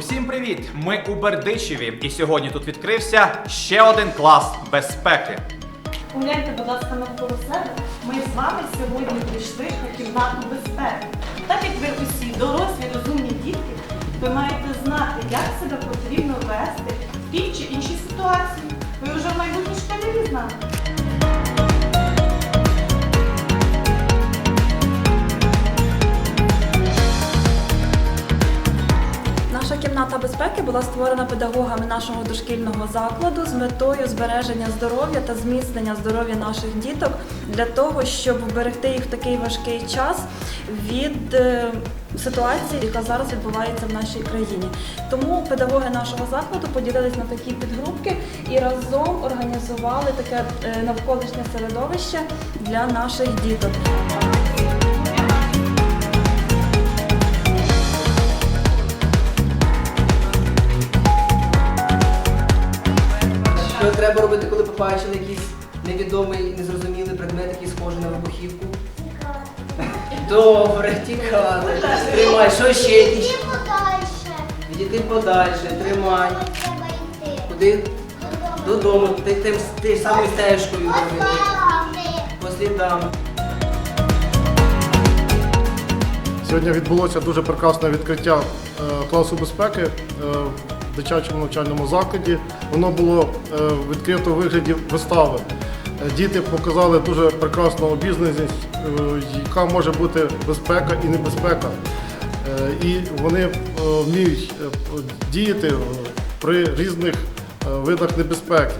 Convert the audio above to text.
Усім привіт! Ми у Бердичеві, і сьогодні тут відкрився ще один клас безпеки. Погляньте, будь ласка, навколо себе. Ми з вами сьогодні прийшли на кімнату безпеки. Так як ви усі дорослі, розумні дітки, ви маєте знати, як себе потрібно вести в тій чи іншій ситуації. Ви вже в майбутній школярі з кімната безпеки була створена педагогами нашого дошкільного закладу з метою збереження здоров'я та зміцнення здоров'я наших діток для того, щоб вберегти їх в такий важкий час від е, ситуації, яка зараз відбувається в нашій країні. Тому педагоги нашого закладу поділились на такі підгрупки і разом організували таке е, навколишнє середовище для наших діток. Що треба робити, коли побачили якийсь невідомий, незрозумілий предмет, який схожий на вибухівку? Добре, тікати. Тримай, що ще якісь? подальше. Відійти подальше, тримай. Треба йти. Куди? Додому. Додому, ти тим ти самою стежкою робити. По слідам. Сьогодні відбулося дуже прекрасне відкриття е, класу безпеки е, дитячому навчальному закладі. Воно було в відкрито у вигляді вистави. Е, Діти показали дуже прекрасну обізнаність, е, яка може бути безпека і небезпека. Е, І вони е, вміють е, діяти е, при різних е, видах небезпеки.